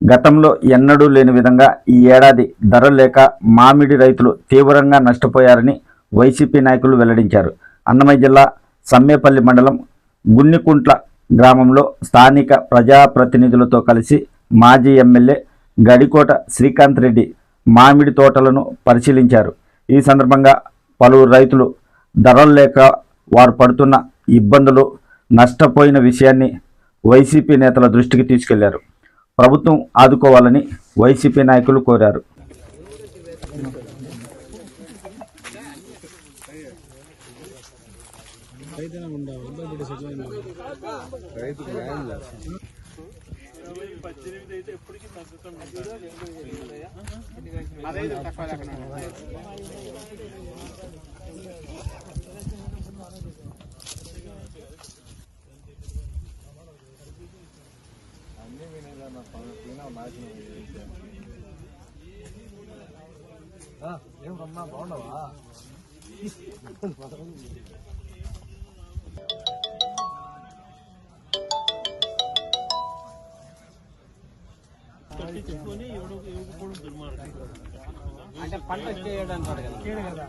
గతంలో ఎన్నడూ లేని విధంగా ఈ ఏడాది ధరలు లేక మామిడి రైతులు తీవ్రంగా నష్టపోయారని వైసీపీ నాయకులు వెల్లడించారు. అన్నమయ్య జిల్లా సమ్మేపల్లి మండలం గున్నికుంట్ల గ్రామంలో స్థానిక ప్రజాప్రతినిధులతో కలిసి మాజీ ఎమ్మెల్యే గడికోట శ్రీకాంత్ రెడ్డి మామిడి తోటలను పరిశీలించారు. ఈ సందర్భంగా పలువురు రైతులు ధరలు లేక వారు పడుతున్న ఇబ్బందులు నష్టపోయిన విషయాన్ని వైసీపీ నేతల దృష్టికి తీసుకెళ్ళారు. ప్రభుత్వం ఆదుకోవాలని వైసీపీ నాయకులు కోరారు. అంటే పంట చేయడానికి కదా